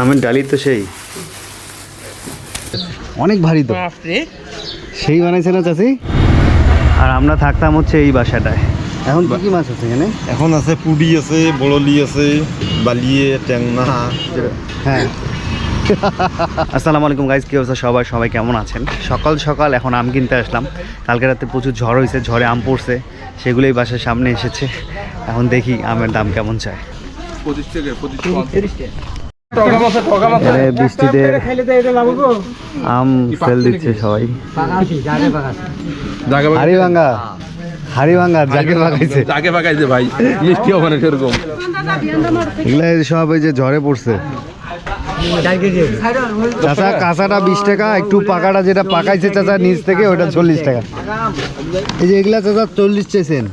আমের ডালি তো সেই। অনেক ভারী তো। সেই বানাইছে না চাচি? আর আমরা থাকতাম হচ্ছে এই বাসাটায়। এখন কি কি মাছ আছে এখানে? এখন আছে পুডি আছে বড়লি আছে বালিয়ে ট্যাংনা হ্যাঁ। আসসালামু আলাইকুম গাইজ কী অবস্থা সবাই? সবাই কেমন আছেন? সকাল সকাল এখন আম কিনতে আসলাম। কালকে রাতে প্রচুর ঝড় হয়েছে ঝড়ে আম পড়ছে। সেগুলোই বাসার সামনে এসেছে। এখন দেখি আমের দাম কেমন চায়। এখানে বৃষ্টিতে আম সেল দিচ্ছে সবাই। যাকে পাকাইছে আগে পাকাইছে ভাই। মিষ্টি হবে না সেরকম। এগুলো সব ওই যে ঝড়ে পড়ছে। চাচা কাঁচাটা বিশ টাকা একটু পাকাটা যেটা পাকাইছে চাচা নিচ থেকে ওটা চল্লিশ টাকা। এই যে এগুলা চাচা চল্লিশ চেয়েছেন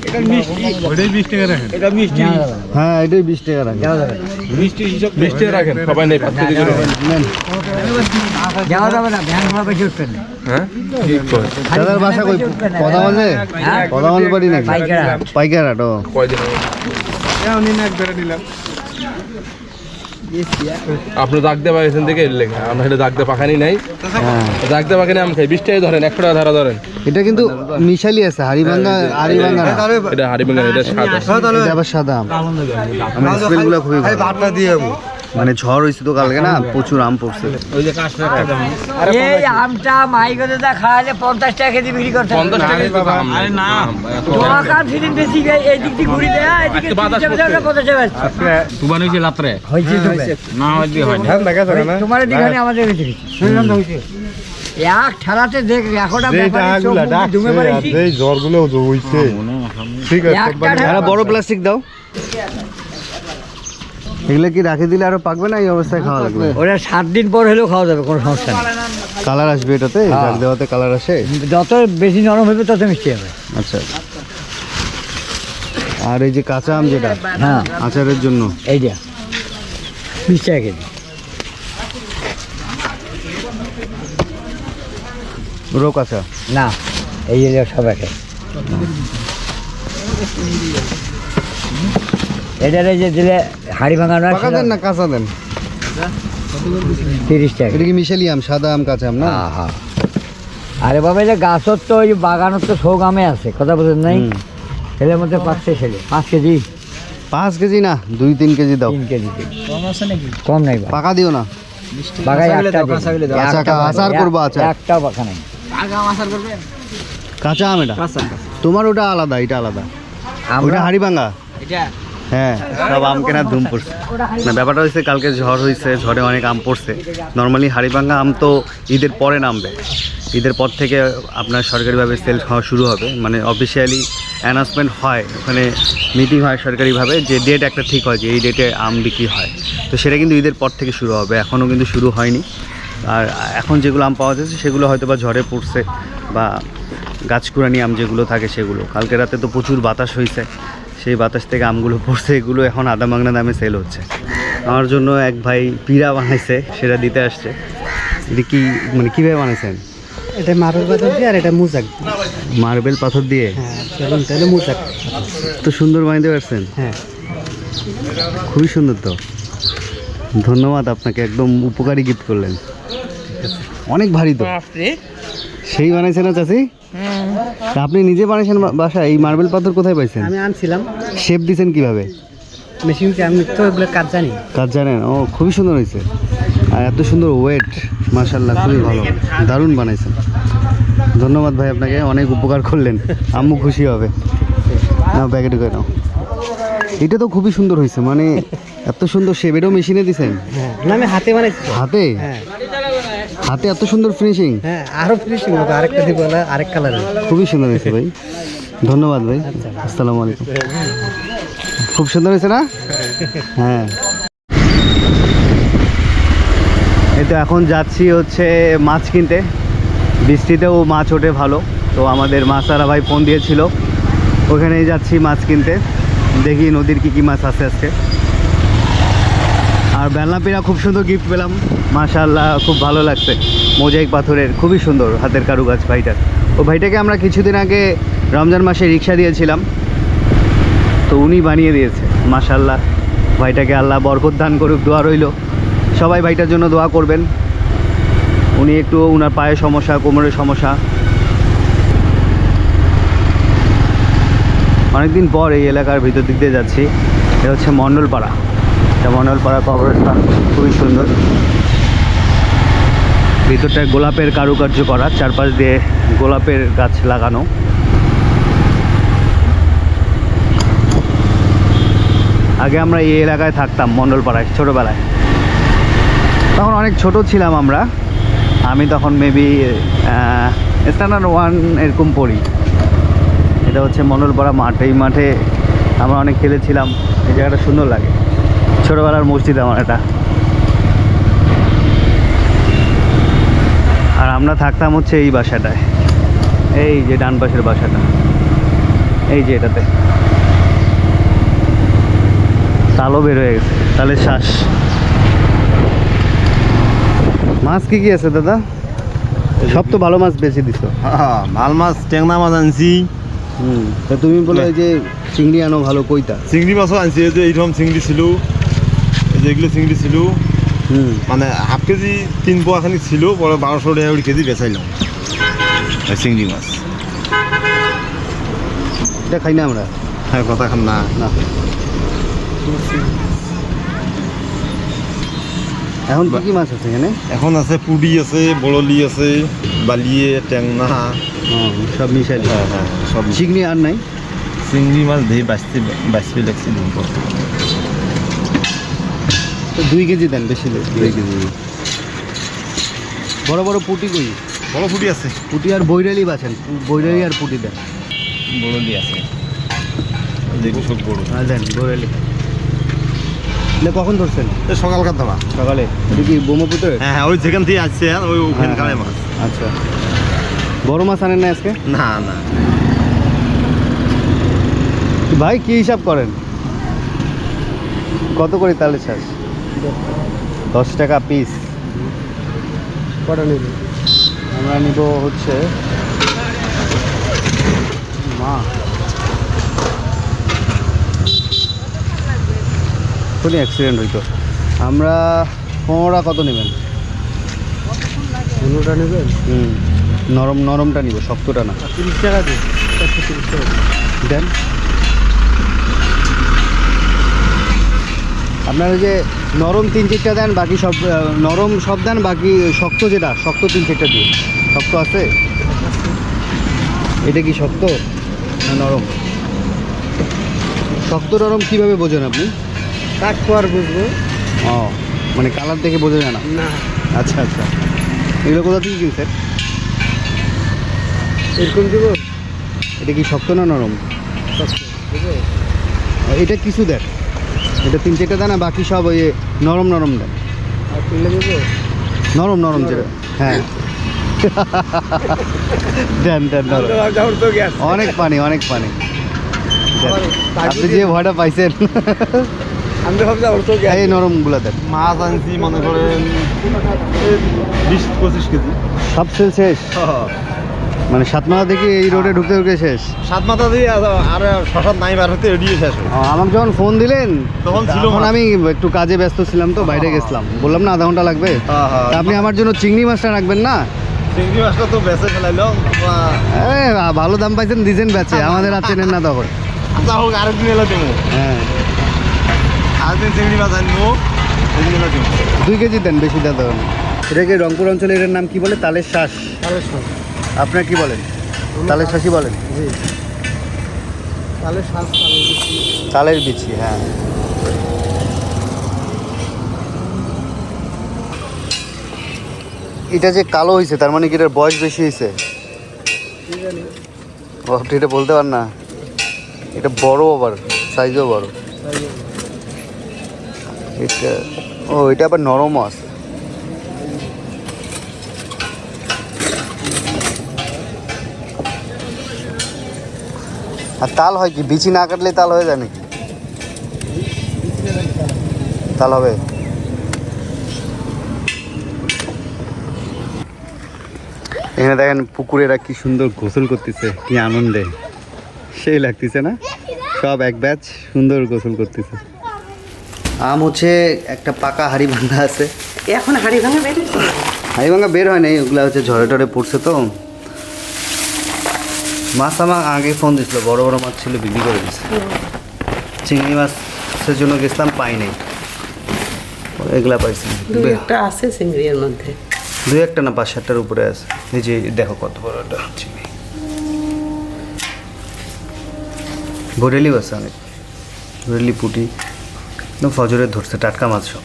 ও হ্যাঁ এটাই বিশ টাকা রাখেন। মিষ্টি রাখেন সবাই নেই পাঁচ কেজি করে যাওয়া যাবে না ভ্যান ভাড়া বেশি না। হ্যাঁ? ঠিক করে চাচার বাসা কই? কথা মাঝে কথা মাঝে বাড়ি নাকি। পাইকারহাট। ও। কয়দিন হবে? আপনি দাগ দিয়ে পাইছেন থেকে এর লেখা আমরা সেটা দাগ দে পাখানি নাই হ্যাঁ দাগ দে পাখানি আম খাই বিশ টাকা ধরেন একশো টাকা ধারা ধরেন এটা কিন্তু মিশালি আছে হারিবাঙ্গা হারিবাঙ্গা এটা হারিবাঙ্গা এটা সাদা এটা আবার সাদা আম স্মেলগুলো খুবই ভালো মানে ঝড় হয়েছে তো কালকে না প্রচুর আম পড়ছে। এই আমটা মাইগতে দা খাওয়ালে পঞ্চাশ টাকা কেজি বিক্রি করতে। পঞ্চাশ টাকা তোমার কাম সেদিন বেশি গেছে এই দিক দিয়ে ঘুরি দেয় এদিকে পঞ্চাশ টাকা। তুবান হয়েছে রাত্রে। হয়েছে। না হয় না। তোমার দিখানে আমাদের কাছে গেছে। এক ঠেলাতে দেখ এখনটা পড়েছি। এই জ্বরগুলো হইছে। ঠিক আছে বড় প্লাস্টিক দাও। এগুলো কি রাখে দিলে আরও পাকবে না এই অবস্থায় খাওয়া লাগবে? ওটা সাত দিন পর হলেও খাওয়া যাবে কোনো সমস্যা নেই। কালার আসবে এটাতে? রাখ দেওয়াতে কালার আসে? যত বেশি নরম হবে তত মিষ্টি হবে। আচ্ছা। আর এই যে কাঁচা আম যেটা? হ্যাঁ। আচারের জন্য? এই যে। বিশ টাকা কেজি। রো কাঁচা না এই হলো সব একে। এটার এই যে দিলে হাড়ি ভাঙানো পাকা দেন না কাঁচা দেন? তিরিশ টাকা। এটা কি মিশালি আম সাদা আম কাঁচা আম না? হ্যাঁ হ্যাঁ। আরে বাবা এই যে গাছর তো ওই বাগানত তো সৌ আমে আছে কথা বলছেন নাই। ছেলের মধ্যে পাঁচটা ছেলে পাঁচ কেজি? পাঁচ কেজি না দুই তিন কেজি দাও। তিন কেজি। কম নাই পাকা দিও না। বাগায় একটা কাঁচা একটা আচার করব আচার। একটাও বাঁকা নাই। কাঁচা আম এটা? তোমার ওটা আলাদা এটা আলাদা। ওটা হাড়ি ভাঙা? হ্যাঁ সব আম কেনার ধুম পড়ছে। না, ব্যাপারটা হচ্ছে কালকে ঝড় হয়েছে, ঝড়ে অনেক আম পড়ছে। নর্মালি হাড়িভাঙ্গা আম তো ঈদের পরে নামবে। ঈদের পর থেকে আপনার সরকারিভাবে সেল হওয়া শুরু হবে। মানে অফিসিয়ালি অ্যানাউন্সমেন্ট হয়, ওখানে মিটিং হয় সরকারিভাবে যে ডেট একটা ঠিক হয়, যে এই ডেটে আম বিক্রি হয়। তো সেটা কিন্তু ঈদের পর থেকে শুরু হবে, এখনও কিন্তু শুরু হয়নি। আর এখন যেগুলো আম পাওয়া যাচ্ছে, সেগুলো হয়তো বা ঝড়ে পড়ছে, বা গাছকুড়ানি আম যেগুলো থাকে, সেগুলো। কালকে রাতে তো প্রচুর বাতাস হয়েছে। সেই বাতাস থেকে আমগুলো পড়ছে এগুলো এখন আদা মাংনা দামে সেল হচ্ছে। আমার জন্য এক ভাই পিড়া বানাইছে সেটা দিতে আসছে। এটা কি মানে কীভাবে বানাইছেন? এটা মারুল বাজার দিয়ে আর এটা মুজাক মার্বেল পাথর দিয়ে? হ্যাঁ তাহলে মুজাক। তো সুন্দর বানাইতে পারছেন? হ্যাঁ। খুবই সুন্দর তো। ধন্যবাদ আপনাকে একদম উপকারী গিফট করলেন। অনেক ভারী তো। সেই বানাইছে না চাচি? তা আপনি নিজে বানাইছেন বা- বাসায়? এই মার্বেল পাথর কোথায় পাইছেন? আমি আনছিলাম। শেপ দিছেন কীভাবে? মেশিন আমি তো এগুলো কাজ জানি। কাজ জানেন? ও খুবই সুন্দর হয়েছে। আর এত সুন্দর ওয়েট মাশাল্লাহ খুবই ভালো। দারুণ বানাইছেন। ধন্যবাদ ভাই আপনাকে অনেক উপকার করলেন। আম্মু খুশি হবে। নাও প্যাকেটে করে নাও। এটা তো খুবই সুন্দর হয়েছে মানে এত সুন্দর শেপ এটাও মেশিনে দিছেন? হ্যাঁ না আমি হাতে বানাইছি। হাতে? হ্যাঁ। হাতে এত সুন্দর ফিনিশিং হ্যাঁ আরও ফিনিশিং হবে আরেকটা দিব না, আরেক কালার খুবই সুন্দর হয়েছে ভাই। ধন্যবাদ ভাই। আসসালামু আলাইকুম। খুব সুন্দর হয়েছে না? হ্যাঁ। এই তো এখন যাচ্ছি হচ্ছে মাছ কিনতে। বৃষ্টিতেও মাছ ওঠে ভালো। তো আমাদের মাছারা ভাই ফোন দিয়েছিল। ওখানেই যাচ্ছি মাছ কিনতে। দেখি নদীর কি কি মাছ আছে আজকে। আর বেলনাপিরা খুব সুন্দর গিফট পেলাম। মাশাআল্লাহ, খুব ভালো লাগছে। মোজাইক পাথরের, খুবই সুন্দর হাতের কারুকাজ ভাইটার। ও ভাইটাকে আমরা কিছুদিন আগে রমজান মাসে রিক্সা দিয়েছিলাম। তো উনি বানিয়ে দিয়েছে, মাশাআল্লাহ। ভাইটাকে আল্লাহ বরকত দান করুক, দোয়া রইল। সবাই ভাইটার জন্য দোয়া করবেন। উনি একটু ওনার পায়ের সমস্যা কোমরের সমস্যা। অনেকদিন পর এই এলাকার ভিতর দিক দিয়ে যাচ্ছি। এটা হচ্ছে মণ্ডলপাড়া। এটা মণ্ডলপাড়া কবরস্থান, খুবই সুন্দর। ভিতরটায় গোলাপের কারুকার্য করা, চারপাশ দিয়ে গোলাপের গাছ লাগানো। আগে আমরা এই এলাকায় থাকতাম মণ্ডলপাড়ায় ছোটোবেলায়। তখন অনেক ছোট ছিলাম আমরা। আমি তখন মেবি স্ট্যান্ডার্ড ওয়ান এরকম পড়ি। এটা হচ্ছে মণ্ডলপাড়া মাঠ। এই মাঠে আমরা অনেক খেলেছিলাম। এই জায়গাটা সুন্দর লাগে। ছোটোবেলার মসজিদ আমার এটা। আর আমরা থাকতাম হচ্ছে এই বাসাটায়। এই যে ডান পাশের বাসাটা। এই যে এটাতে। তালও বের হয়ে গেছে। তাহলে শ্বাস। মাছ কি কি আছে দাদা? সব তো ভালো মাছ বেশি দিছো। হ্যাঁ ভালো মাছ টেংনা মাছ আনছি। হুম। তা তুমি বলে এই যে চিংড়ি আনো ভালো কইতা। চিংড়ি মাছও আনছি এই যে এইরকম চিংড়ি ছিল। এই যে এগুলো চিংড়ি ছিল। মানে হাফ কেজি তিন পোয়া খানি ছিল পরে বারোশো টাকা করে কেজি বেচাইলাম এই চিংড়ি মাছ। এটা খাই না আমরা? হ্যাঁ কথা খান না। না। এখন কি কি মাছ আছে এখানে? এখন আছে পুডি আছে বড়লি আছে বালিয়ে টেংনা সব মিশাই হ্যাঁ হ্যাঁ সব চিংড়ি আর নাই? চিংড়ি মাছ ধেই বাঁচতে বাঁচতে লাগছে দিন পর। তো দুই কেজি দেন বেশি দুই কেজি। বড় বড় পুটি কই? বড় পুটি আছে। পুটি আর বৈরালি বাছেন বৈরালি আর পুটি দেন। বড়লি আছে। যেগুলো সব বড় হ্যাঁ দেন বৈরালি। এটা কখন ধরছেন? এই সকালকার ধরা? সকালে। এটা কি হ্যাঁ হ্যাঁ ওই যেখান থেকে আসছে ওই হ্যাঁ। মাছ। আচ্ছা। বড় মাছ আনেন না আজকে? না না। ভাই কি হিসাব করেন? কত করে তাহলে চাষ? দশ টাকা পিস কটা নেবে? আমরা নিব হচ্ছে মা। কোনো অ্যাক্সিডেন্ট হইতো। আমরা পনেরোটা কত নেবেন? পনেরোটা নেবেন? হুম নরম নরমটা নিব শক্তটা না। তিরিশ টাকা দিন। একশো তিরিশ টাকা দেন। আপনার ওই যে নরম তিন চারটা দেন বাকি সব নরম সব দেন বাকি শক্ত যেটা শক্ত তিন চারটা দিয়ে। শক্ত আছে? এটা কি শক্ত না নরম? শক্ত নরম কীভাবে বোঝেন আপনি? পর বুঝব। ও মানে কালার দেখে বোঝা যায় না? আচ্ছা আচ্ছা। এগুলো কোথা থেকে কিনছেন? এরকম দিব। এটা কি শক্ত না নরম? এটা কিছু দেন। এটা তিন চারটা দেন বাকি সব ওই নরম নরম দেন। আর তুলে দেবো? নরম নরম যেটা হ্যাঁ। দেন দেন নরম তো গ্যাস অনেক পানি অনেক পানি। আপনি যে ভয়টা পাইছেন। এই নরমগুলো দেন। মাছ আনছি মনে করেন বিশ পঁচিশ কেজি। সব শেষ মানে সাতমাথা থেকে এই রোডে ঢুকতে ঢুকতে শেষ। সাত মাথা দিয়ে আর- শশার নাই বার হতে এড়িয়ে শেষ। আমাকে যখন ফোন দিলেন তখন ছিল আমি একটু কাজে ব্যস্ত ছিলাম তো বাইরে গেছিলাম। বললাম না আধা ঘণ্টা লাগবে। আপনি আমার জন্য চিংড়ি মাছটা রাখবেন না? চিংড়ি মাছটা তো বেঁচে ফেলাইলো। ভালো দাম পাইছেন দিছেন বেচে। আমাদের আর চেনেন না তখন। আচ্ছা হোক আরেকদিন এলে দেবো হ্যাঁ। আরেকদিন চিংড়ি মাছ আনব দুই কেজি দেন বেশি দেবেন এটাকে রংপুর অঞ্চলে এটার নাম কি বলে? তালের শ্বাস তাহলে সব আপনার কি বলেন? তালের শ্বাসই বলেন? জি। শ্বাস তালের বিচি। হ্যাঁ। এটা যে কালো হয়েছে তার মানে কি এটার বয়স বেশি হয়েছে আপনি এটা বলতে পারেন না। এটা বড় আবার সাইজও বড়। এটা ও এটা আবার নরমও আছে। আর তাল হয় কি? বিচি না কাটলে তাল হয়ে যায় নাকি? তাল হবে? এখানে দেখেন পুকুরেরা কি সুন্দর গোসল করতেছে কি আনন্দে। সেই লাগতেছে না? সব এক ব্যাচ সুন্দর গোসল করতেছে। আম হচ্ছে একটা পাকা হাড়ি ভাঙা আছে। এখন হাড়ি ভাঙা বেরিয়েছে হাড়ি ভাঙা বের হয় নাই ওগুলো হচ্ছে ঝড়ে টরে পড়ছে তো। মাছ আমার আগে ফোন দিছিল বড় বড় মাছ ছিল বিক্রি করে দিচ্ছে চিংড়ি মাছের জন্য গেছিলাম পাই নাই। এগুলা পাইছি। একটা আছে চিংড়ির মধ্যে। দুই একটা না পাঁচ সাতটার উপরে আছে। এই যে দেখো কত বড় একটা চিংড়ি। বরেলি আছে অনেক। বরেলি পুটি। একদম ফজরে ধরছে টাটকা মাছ সব।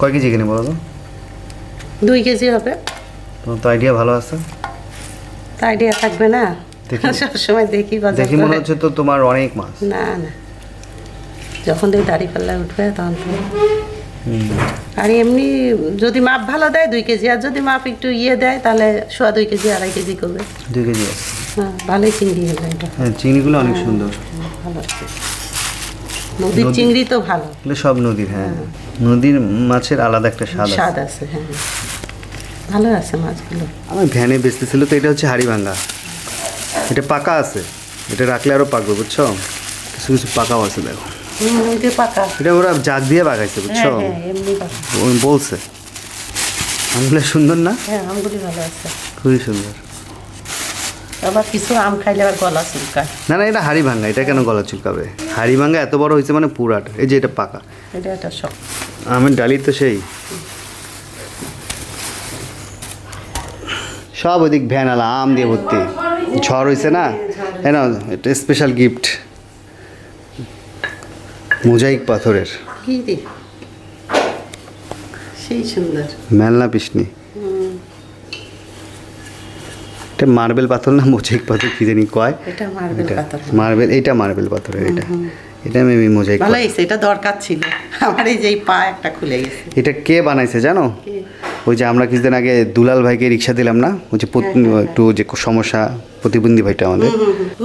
কয় কেজি কিনে বলো তো? দুই কেজি হবে। তোমার তো আইডিয়া ভালো আছে। তা আইডিয়া থাকবে না? সবসময় দেখি বাজার দেখি মনে হচ্ছে তো তোমার অনেক মাছ না না। যখন দেখি দাড়ি পাল্লা উঠবে তখন আর এমনি যদি মাপ ভালো দেয় দুই কেজি। আর যদি মাপ একটু ইয়ে দেয় তাহলে সোয়া দুই কেজি আড়াই কেজি করবে। দুই কেজি হ্যাঁ ভালোই চিংড়ি হলো এটা। হ্যাঁ চিংড়িগুলো অনেক সুন্দর। ভালো আছে। নদীর চিংড়ি তো ভালো। সব নদীর হ্যাঁ। নদীর মাছের আলাদা একটা স্বাদ আছে। স্বাদ আছে হ্যাঁ। ভালো আছে মাছগুলো। আমার ভ্যানে বেচতেছিল তো এটা হচ্ছে হাড়িভাঙ্গা। এটা পাকা আছে এটা রাখলে আরও পাকবে বুঝছ? কিছু কিছু পাকাও আছে দেখো। পাকা। এটা ওরা জাগ দিয়ে পাকাইছে বুঝছ? হ্যাঁ হ্যাঁ পাকা। ও বলছে। আমগুলো সুন্দর না? হ্যাঁ আমগুলি ভালো আছে। খুবই সুন্দর। আবার কিছু আম খাইলে আবার গলা চুলকায়। না না এটা হাড়ি ভাঙ্গা এটা কেন গলা চুলকাবে? হাড়ি ভাঙ্গা এত বড় হয়েছে মানে পুরাট এই যে এটা পাকা। এটা একটা শখ। আমের ডালি তো সেই। সব ওইদিক ভ্যান আলা আম দিয়ে ভর্তি। ঝড় হয়েছে না? হ্যাঁ এটা স্পেশাল গিফট মোজাইক পাথরের। সেই সুন্দর। মেলনা পিসনি। এটা মার্বেল পাথর না মোজাইক পাথর কি জানি কয়? এটা মার্বেল পাথর। মার্বেল এটা মার্বেল পাথরের এটা। এটা আমি মোজাইক ভালো হয়েছে এটা দরকার ছিল। আমার এই যে পা একটা খুলে গেছে। এটা কে বানাইছে জানো? কে? ওই যে আমরা কিছুদিন আগে দুলাল ভাইকে রিক্সা দিলাম না? ওই যে হ্যাঁ, একটু যে সমস্যা প্রতিবন্ধী ভাইটা আমাদের।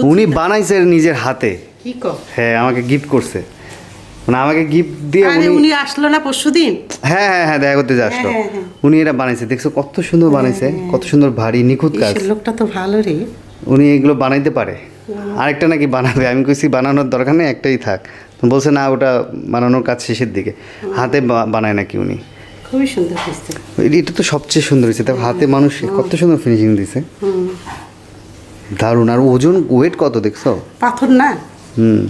উনি বানাইছে নিজের হাতে। হ্যাঁ আমাকে গিফট করছে। মানে আমাকে গিফট দিয়ে উনি আসলো না পরশুদিন? হ্যাঁ হ্যাঁ হ্যাঁ দেখা করতে আসলো। হ্যাঁ, হ্যাঁ, উনি এটা বানাইছে। দেখছ কত সুন্দর বানাইছে কত সুন্দর ভারী নিখুঁত কাজ। লোকটা তো ভালো রে। উনি এগুলো বানাইতে পারে। আরেকটা নাকি বানাবে। আমি কইছি বানানোর দরকার নেই একটাই থাক। বলছে না ওটা বানানোর কাজ শেষের দিকে। হাতে বানায় নাকি উনি। খুবই সুন্দর হয়েছে। এটা তো সবচেয়ে সুন্দর হয়েছে। তার হাতে মানুষ কত সুন্দর ফিনিশিং দিছে দারুণ। আর ওজন ওয়েট কত দেখছ? পাথর না? হুম।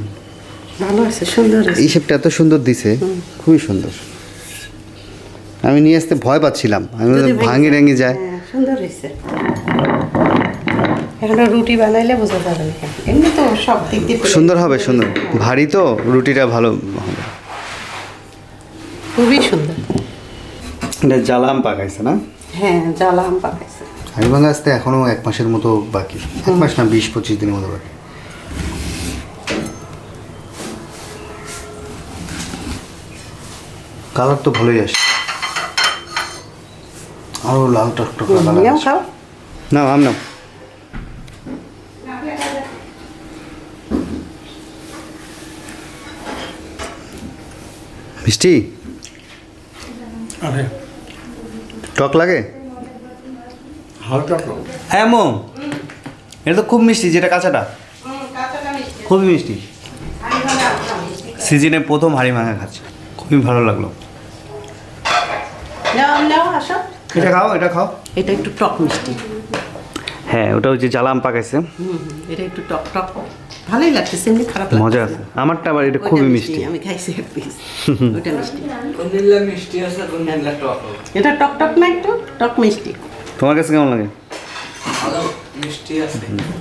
ভালো আছে সুন্দর এই শেপটা এত সুন্দর দিছে খুবই সুন্দর। আমি নিয়ে আসতে ভয় পাচ্ছিলাম। আমি ভেঙে ভাঙি যায়। রেঙে যায়। হ্যাঁ, সুন্দর হয়েছে। এখন রুটি বানাইলে বোঝা যাবে না এমনি তো সব দিক দিয়ে সুন্দর হবে সুন্দর। ভারী তো রুটিটা ভালো হবে। খুবই সুন্দর। এটা জ্বালাম পাকাইছে না? হ্যাঁ জ্বালাম পাকাইছে। হাড়িভাঙা আসতে এখনও এক মাসের মতো বাকি। এক মাস না বিশ পঁচিশ দিনের মতো বাকি। কালার তো ভালোই আসে। আরও লাল টকটক কালার না আম না মিষ্টি? টক লাগে? হ্যাঁ মো। এটা তো খুব মিষ্টি যেটা কাঁচাটা। খুবই মিষ্টি। সিজনে প্রথম হাড়ি ভাঙা খাচ্ছে। খুবই ভালো লাগল। নাও নাও আসো। এটা খাও এটা খাও। এটা একটু টক মিষ্টি। হ্যাঁ ওটা হচ্ছে জ্বালাম পাকাইছে। এটা একটু টক টক। ভালোই লাগছে এমনি খারাপ লাগছে মজা আছে। আমারটা আবার এটা খুবই মিষ্টি আমি খাইছি এক পিস ওটা মিষ্টি। এটা টক টক না একটু? টক মিষ্টি। তোমার কাছে কেমন লাগে?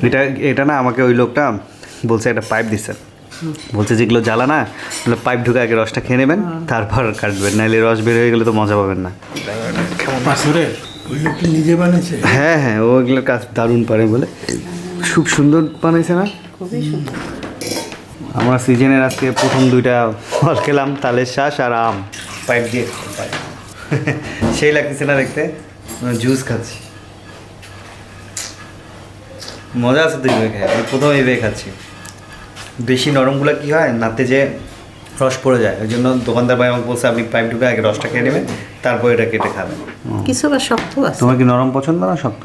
এটা এটা না আমাকে ওই লোকটা বলছে একটা পাইপ দিচ্ছে বলছে যেগুলো জ্বালা না পাইপ ঢুকে আগে রসটা খেয়ে নেবেন তারপর কাটবেন। নাহলে রস বের হয়ে গেলে তো মজা পাবেন না। নিজে বানিয়েছে? হ্যাঁ হ্যাঁ ও ওগুলোর কাজ দারুণ পারে বলে। খুব সুন্দর বানাইছে না? খুবই সুন্দর। আমরা সিজনের আজকে প্রথম দুইটা ফল খেলাম তালের শ্বাস আর আম। পাইপ দিয়ে সেই লাগতেছে না দেখতে জুস খাচ্ছি। মজা আছে দুই খেয়ে আমি প্রথম এইভাবে খাচ্ছি। বেশি নরমগুলো কি হয় নাতে যে রস পড়ে যায় ওই জন্য দোকানদার ভাই আমাকে বলছে আপনি পাইপ ঢুকে আগে রসটা খেয়ে নেবেন তারপর এটা কেটে খাবেন। কিছু আবার শক্ত আছে। তোমার কি নরম পছন্দ না শক্ত?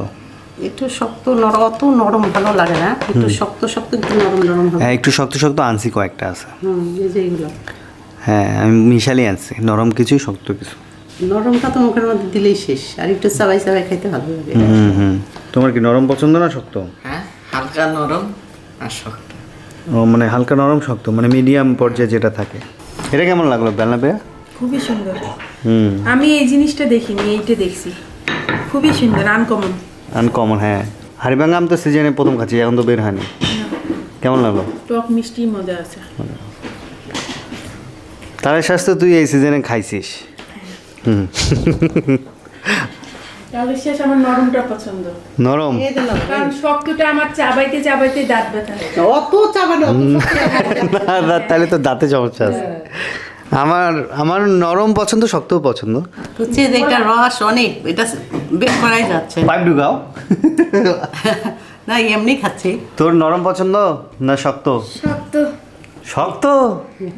একটু শক্ত নরম অত নরম ভালো লাগে না একটু শক্ত শক্ত একটু নরম নরম হ্যাঁ একটু শক্ত শক্ত আনসি কয়েকটা আছে। হুম এই যে এগুলো। হ্যাঁ আমি মিশালি আনছি নরম কিছু শক্ত কিছু। নরমটা তো মুখের মধ্যে দিলেই শেষ আর একটু চাবাই চাবাই খাইতে ভালো লাগে। হুম হুম তোমার কি নরম পছন্দ না শক্ত? হ্যাঁ হালকা নরম আর শক্ত। ও মানে হালকা নরম শক্ত মানে মিডিয়াম পর্যায়ে যেটা থাকে। এটা কেমন লাগল বেলনা পেয়া? খুবই সুন্দর। হুম। আমি এই জিনিসটা দেখিনি এইটা দেখছি। খুবই সুন্দর আনকমন আনকমন হ্যাঁ। হারিবাঙ্গা আম তো সিজনে প্রথম খাচ্ছি এখন তো বের হয়নি। কেমন লাগল? টক মিষ্টি মজা আছে। তাহলে স্বাস্থ্য তুই এই সিজনে খাইছিস? হুম। তাহলে শেষ আমার নরমটা পছন্দ। নরম? কারণ শক্তটা আমার চাবাইতে চাবাইতে দাঁত ব্যথা অত চাবানো অত শক্ত লাগে না। না, না, তাহলে তো দাঁতে সমস্যা আছে। আমার আমার নরম পছন্দ শক্তও পছন্দ। হচ্ছে যে এটা রস অনেক এটা বের করাই যাচ্ছে। পাইপ ঢুকাও। না এমনি খাচ্ছি। তোর নরম পছন্দ না শক্ত? শক্ত। শক্ত?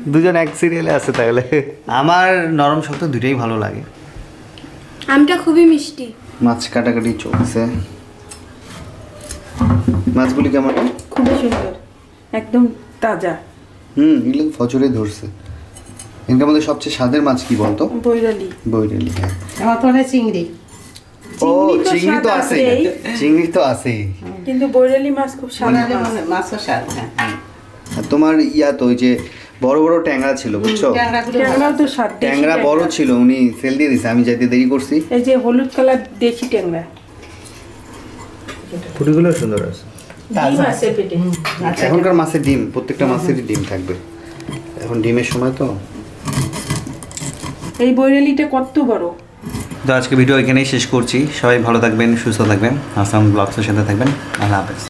দুজন এক সিরিয়ালে আছে তাহলে। আমার নরম শক্ত দুটোই ভালো লাগে। আমটা খুবই মিষ্টি। মাছ কাটাকাটি চলছে। মাছগুলি কেমন? খুবই সুন্দর। একদম তাজা। হুম এগুলো ফচরে ধরছে। এর মধ্যে সবচেয়ে স্বাদের মাছ কি বলতো? বৈরালি। বৈরেলি হ্যাঁ। আমার তো চিংড়ি। ও চিংড়ি তো আছে আছেই। চিংড়ি তো আছেই। কিন্তু বৈরালি মাছ খুব স্বাদ মাছও স্বাদ হ্যাঁ। তোমার ইয়া তো ওই যে বড় বড় ট্যাংরা ছিল বুঝছ? ট্যাংরা। বড় ছিল উনি সেল দিয়ে দিছে আমি যাইতে দেরি করছি। এই যে হলুদ কালার দেশি ট্যাংরা। ফুটিগুলো সুন্দর আছে। ডিম আছে পেটে। এখনকার মাছের ডিম প্রত্যেকটা মাছেরই ডিম থাকবে। এখন ডিমের সময় তো। এই বৈরালিটা কত বড়? তো আজকে ভিডিও এখানেই শেষ করছি। সবাই ভালো থাকবেন, সুস্থ থাকবেন। আসাম ব্লগসের সাথে থাকবেন। আল্লাহ হাফেজ।